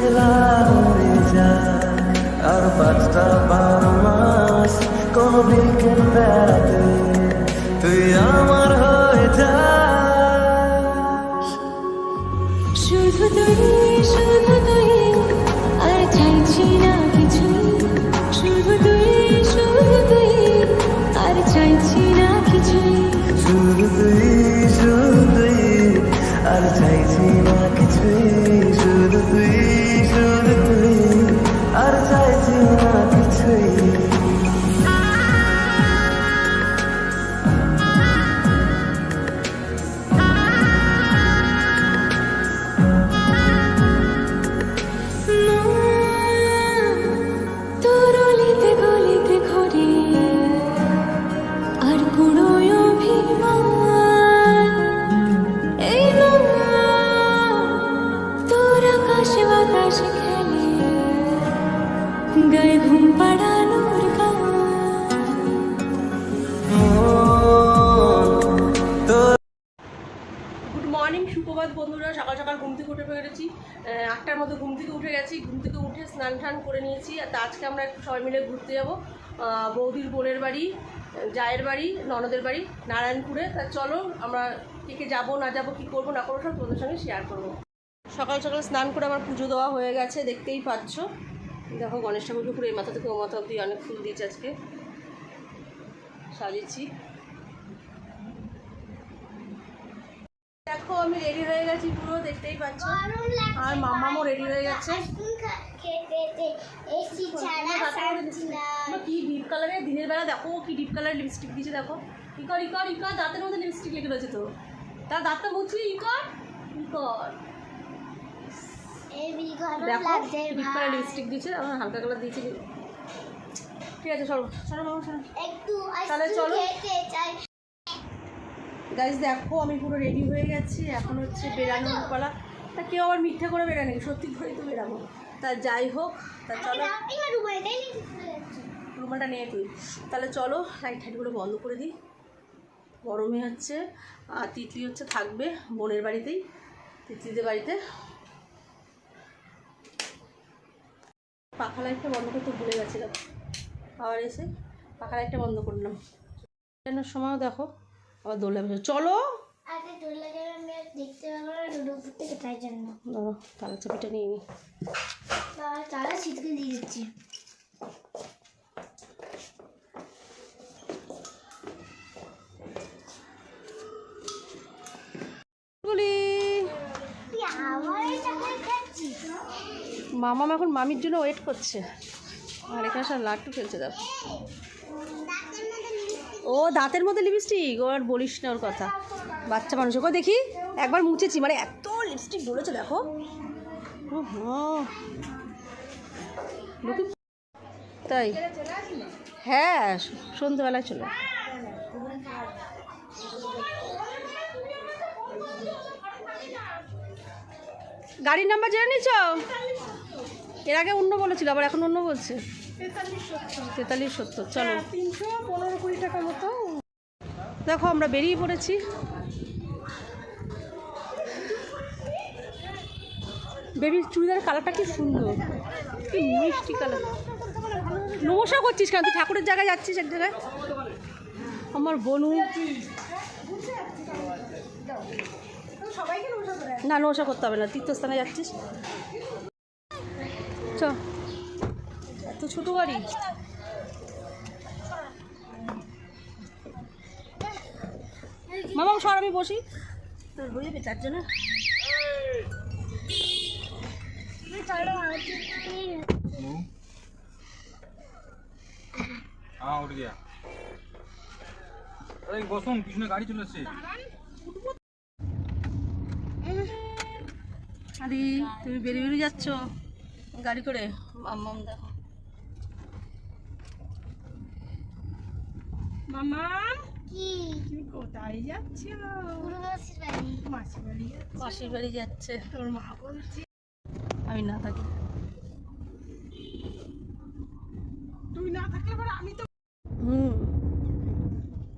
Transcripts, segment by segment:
বেলা হয়ে যায়। আর পাঁচটা বারো মাস কোন বিকেল বেড়াতে উঠে পেরেছি আটটার মতো ঘুম থেকে উঠে গেছি। ঘুম থেকে উঠে স্নান টান করে নিয়েছি। আর আজকে আমরা সবাই মিলে ঘুরতে যাব। বৌদির বোনের বাড়ি, জায়ের বাড়ি, ননদের বাড়ি, নারায়ণপুরে। তা চলো, আমরা কে কে যাব, না যাব, কী করব, না করব, সব তোমাদের সঙ্গে শেয়ার করব। সকাল সকাল স্নান করে আমার পুজো দেওয়া হয়ে গেছে, দেখতেই পাচ্ছ। দেখো, গণেশ ঠাকুরকে পুরো এই মাথা থেকে ও মাথা অব্দি অনেক ফুল দিয়েছে আজকে। সাজিয়েছি। দেখো আমি রেডি হয়ে গেছি পুরো দেখতেই পাচ্ছ। আর মামামও রেডি হয়ে গেছে। কি ডিপ কালারের দিনের বেলা দেখো কি ডিপ কালার লিপস্টিক দিয়েছে দেখো। ইকর ইকর ইকর দাঁতের মধ্যে লিপস্টিক লেগে রয়েছে তো। তার দাঁতটা মুছলি ইকর ইকর। দেখো ডিপ কালার লিপস্টিক দিয়েছে আমার হালকা কালার দিয়েছে। ঠিক আছে সরো সরো মামা তাহলে চলো। গাইজ দেখো আমি পুরো রেডি হয়ে গেছি। এখন হচ্ছে বেরানোর পালা। তা কেউ আবার মিথ্যা করে বেরানো সত্যি করেই তো বেরাবো তা যাই হোক তা চলো। রুমালটা নিয়ে তুই। তাহলে চলো লাইট টাইটগুলো বন্ধ করে দিই। গরমে হচ্ছে আর তিতলি হচ্ছে থাকবে বোনের বাড়িতেই তিতলিদের বাড়িতে। পাখা লাইটটা বন্ধ করতে ভুলে গেছিলাম। আবার এসে পাখা লাইটটা বন্ধ করলাম। সময়ও দেখো আবার দৌড়ে বসে চলো। না তালা চাবিটা নিয়ে শীতকে দিয়ে দিচ্ছি। মামাম এখন মামির জন্য ওয়েট করছে। আর এখানে সব লাট্টু খেলছে দেখো। ও দাঁতের মধ্যে লিপস্টিক ও আর বলিস না ওর কথা। বাচ্চা মানুষ ওকে দেখি, একবার মুছেছি মানে এত লিপস্টিক বলেছে দেখো। তাই? হ্যাঁ সন্ধ্যেবেলায় চলে গাড়ির নাম্বার জেনে নিছ এর আগে অন্য বলেছিল, আবার এখন অন্য বলছে। তেতাল্লিশ সত্তর চলো। তিনশো পনেরো কুড়ি টাকা মতো। দেখো আমরা বেরিয়ে পড়েছি। বেবির চুড়িদার কালারটা কি সুন্দর। কি মিষ্টি কালার। নমস্কার করছিস কেন? তুই ঠাকুরের জায়গায় যাচ্ছিস এক জায়গায়? আমার বনু। না নমস্কার করতে হবে না তীর্থস্থানে যাচ্ছিস। চ। ছোট গাড়ি মামা সর আমি বসি তোর হয়ে যাবে চারজনে हाँ उठ गया अरे बसुन পিছনে গাড়ি চলে এসছে আদি তুমি বেরিয়ে বেরিয়ে যাচ্ছ গাড়ি করে মাম্মাম দেখো মামাম কি? তুমি কোথায় যাচ্ছ? পুরো মাসির বাড়ি। মাসির বাড়ি মাসির বাড়ি যাচ্ছে। তোর মা বলছে আমি না থাকি। তুই না থাকলে পরে আমি তো হুম।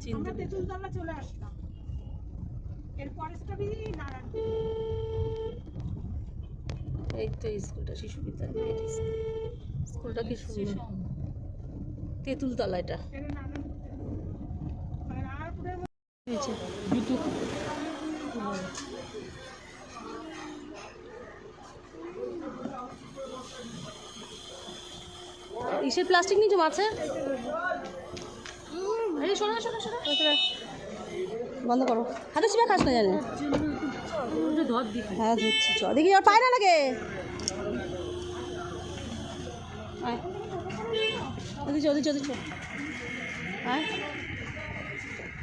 চিন্তা তেঁতুলতলা চলে আসলাম। বিলি নারায়ণ এই তো স্কুলটা শিশু বিদ্যালয় স্কুলটা কি সুন্দর? তেঁতুল তলা এটা। ইসের প্লাস্টিক এই শোনো শোনো শোনো বন্ধ করো। হাতে চিপা খাস না জানে। হ্যাঁ ধরছি চ দেখি আর পায় না লাগে আয়। ওদিকে ওদিকে ওদিকে আয়।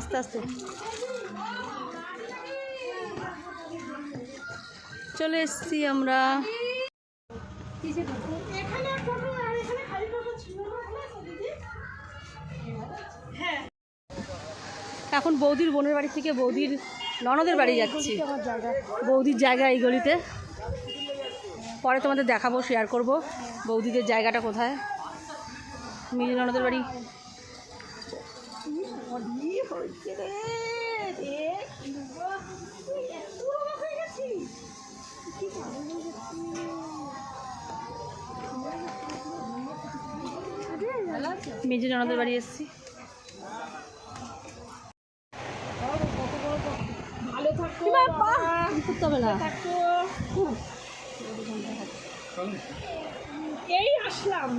আস্তে আস্তে। চলে এসছি আমরা। এখানে বৌদির বোনের বাড়ি থেকে বৌদির ননদের বাড়ি যাচ্ছি। বৌদির জায়গা এই গলিতে। পরে তোমাদের দেখাবো শেয়ার করব। বৌদিদের জায়গাটা কোথায়? মিলি ননদের বাড়ি। মিজি ননদের বাড়ি এসেছি। ভালো থাকো করতে হবে না এই আসলাম।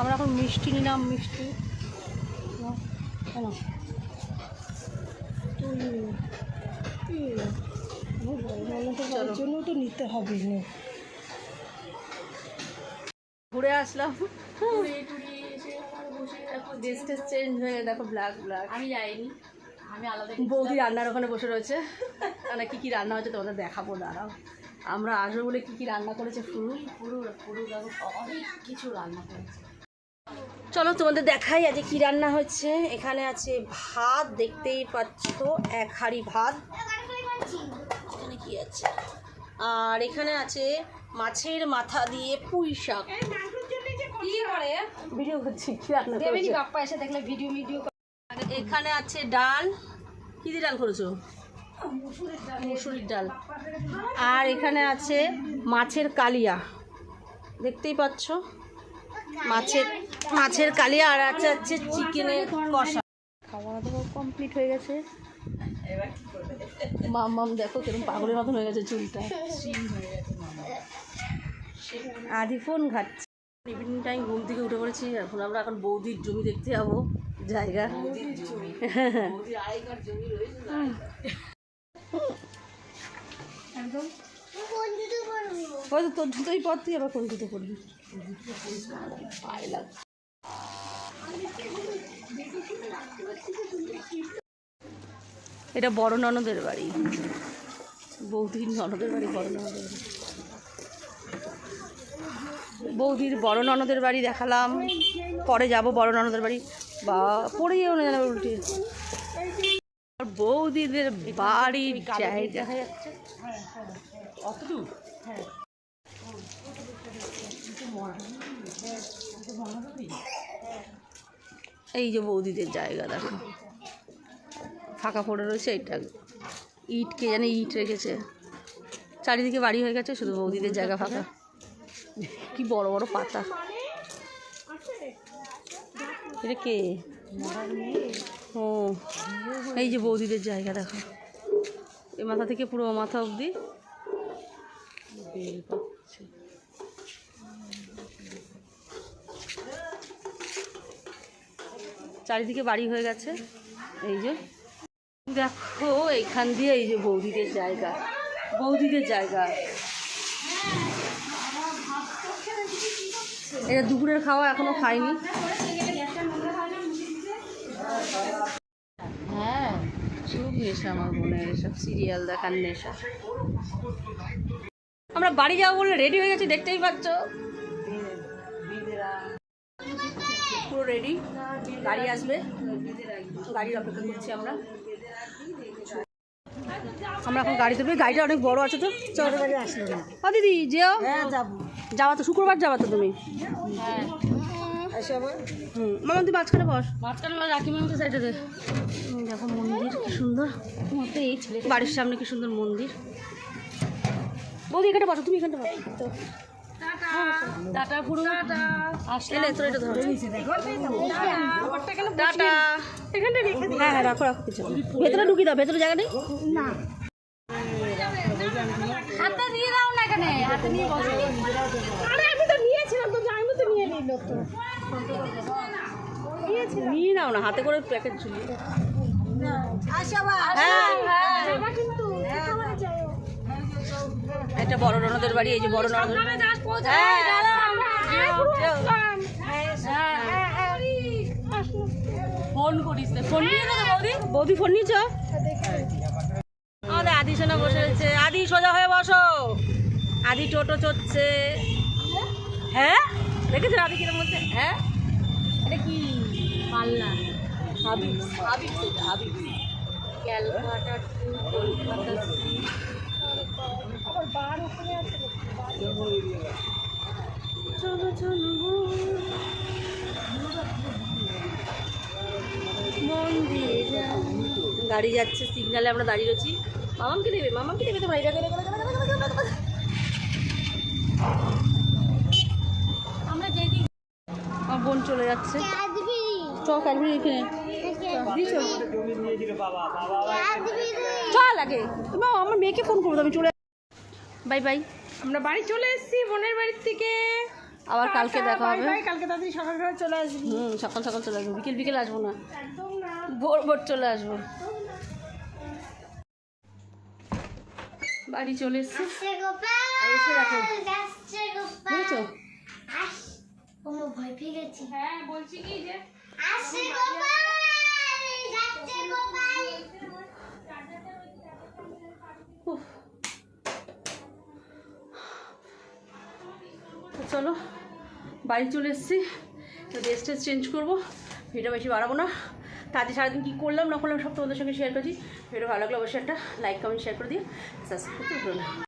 আমরা এখন মিষ্টি নিলাম মিষ্টি। কেন জন্য তো নিতে হবে না। ঘুরে আসলাম। ড্রেস টেস চেঞ্জ হয়ে দেখো ব্ল্যাক ব্ল্যাক আমি যাইনি। আমি আলাদা বৌদি রান্নার ওখানে বসে রয়েছে। মানে কী কী রান্না হচ্ছে তোমাদের দেখাবো দাঁড়াও। আমরা আসব বলে কী কী রান্না করেছে ফুরু? পুরো পুরো দেখো অনেক কিছু রান্না করেছি। চলো তোমাদের দেখাই আজকে কী রান্না হচ্ছে। এখানে আছে ভাত দেখতেই পাচ্ছ এক হাঁড়ি ভাত। এখানে কি আছে? আর এখানে আছে মাছের মাথা দিয়ে পুঁই শাক। ভিডিও করছি কি রান্না করেছে? বাপ্পা এসে দেখলে ভিডিও ভিডিও এখানে আছে ডাল। কি দিয়ে ডাল করেছ? মুসুরির ডাল। আর এখানে আছে মাছের কালিয়া। দেখতেই পাচ্ছ? মাছের মাছের কালিয়া আর আছে হচ্ছে চিকেনের কষা। খাওয়া দাওয়া কমপ্লিট হয়ে গেছে। মাম মাম দেখো কীরকম পাগলের মতন হয়ে গেছে চুলটা। আদি ফোন ঘাটছি। ইভিনিং টাইম ঘুম থেকে উঠে পড়েছি এখন আমরা এখন বৌদির জমি দেখতে যাব জায়গা। পরবো হয়তো তোর জুতোই পর তুই আবার কোন জুতো পরবি? এটা বড় ননদের বাড়ি। বৌদির ননদের বাড়ি বড় ননদের বাড়ি। বৌদির বড় ননদের বাড়ি দেখালাম। পরে যাব বড় ননদের বাড়ি। বা পরে যেও না উল্টে। আর বৌদিদের বাড়ির জায়গা। দেখা যাচ্ছে। এই যে বৌদিদের জায়গা দেখো। ফাঁকা পড়ে রয়েছে এটা ইট কে জানে ইট রেখেছে। চারিদিকে বাড়ি হয়ে গেছে শুধু বৌদিদের জায়গা ফাঁকা। কি বড় বড় পাতা। এটা কে? ও এই যে বৌদিদের জায়গা দেখো। এ মাথা থেকে পুরো মাথা অবধি বেল পাচ্ছে চারিদিকে বাড়ি হয়ে গেছে। এই যে, দেখো, এইখান দিয়ে এই যে বৌদিদের জায়গা। বৌদিদের জায়গা। এটা দুপুরের খাওয়া এখনও খাইনি হ্যাঁ খুব নেশা আমার বোনের এসব সিরিয়াল দেখার নেশা। আমরা বাড়ি যাব বলে রেডি হয়ে গেছি দেখতেই পাচ্ছ। পুরো রেডি গাড়ি আসবে। গাড়ির অপেক্ষা করছি আমরা। আমরা এখন গাড়ি ধরবি। গাড়িটা অনেক বড় আছে তো। ও দিদি যেও। যাওয়া তো শুক্রবার যাওয়া তো তুমি? মামা তুই মাঝখানে বস। মাঝখানে রাখি মামকে দেখো মন্দির কি সুন্দর। বাড়ির সামনে কি সুন্দর মন্দির। বৌদি এখানে বসো তুমি এখানটা বসো। টাটা। পুরো এলে তোর এটা ধরো। টাটা। এখানটা হ্যাঁ হ্যাঁ রাখো রাখো কিছু ভেতরে ঢুকিয়ে দাও ভেতরে জায়গা নেই? হাতে দিয়ে দাও না এখানে। হাতে নিয়ে বসো। আরে আমি তো নিয়েছিলাম তো আমি তো নিয়ে নিল তো। নিয়ে নাও না হাতে করে প্যাকেট ঝুলিয়ে বাবা কিন্তু এটা বড় ননদের বাড়ি এই যে বড় ননদের হ্যাঁ ফোন করিস ফোন নিয়ে বৌদি বৌদি ফোন নিয়েছ আমাদের আদি সোনা বসে রয়েছে। আদি সোজা হয়ে বসো। আদি টোটো চড়ছে। হ্যাঁ? দেখেছ আদি কিরম বলছে হ্যাঁ? এটা কি? পাল্লা হাবিব। হাবিব হাবিব। ক্যালকাটা টু কলকাতা সি চলো চলো মন্দির গাড়ি যাচ্ছে সিগনালে আমরা দাঁড়িয়ে রয়েছি। মামামকে দেবে মামামকে দেবে তো ভাই আমরা যেদিক আমার বোন চলে যাচ্ছে। এখানে। দিয়েছ চল। আগে। মা আমার মেয়েকে ফোন করব আমি চলে বাই বাই। আমরা বাড়ি চলে এসেছি বোনের বাড়ির থেকে। আবার কালকে দেখা হবে। বাই কালকে তাড়াতাড়ি সকাল সকাল চলে আসবি। হুম সকাল সকাল চলে আসব বিকেল বিকেল আসব না। একদম না। ভোর ভোর চলে আসব। বাড়ি চলে এসছি। আসছে গোপাল এসে রাখো আসছে গোপাল। বুঝেছ ভয় পেয়ে গেছি। হ্যাঁ বলছি কি যে? আসছে গোপাল! চলো, বাড়ি চলে এসেছি। ড্রেস টেস চেঞ্জ করব। ভিডিও বেশি বাড়াবো না। তাতে সারাদিন কী করলাম, না করলাম, সব তোমাদের সঙ্গে শেয়ার করছি। ভিডিও ভালো লাগলে অবশ্যই একটা লাইক কমেন্ট শেয়ার করে দিয়ে সাবস্ক্রাইব করতে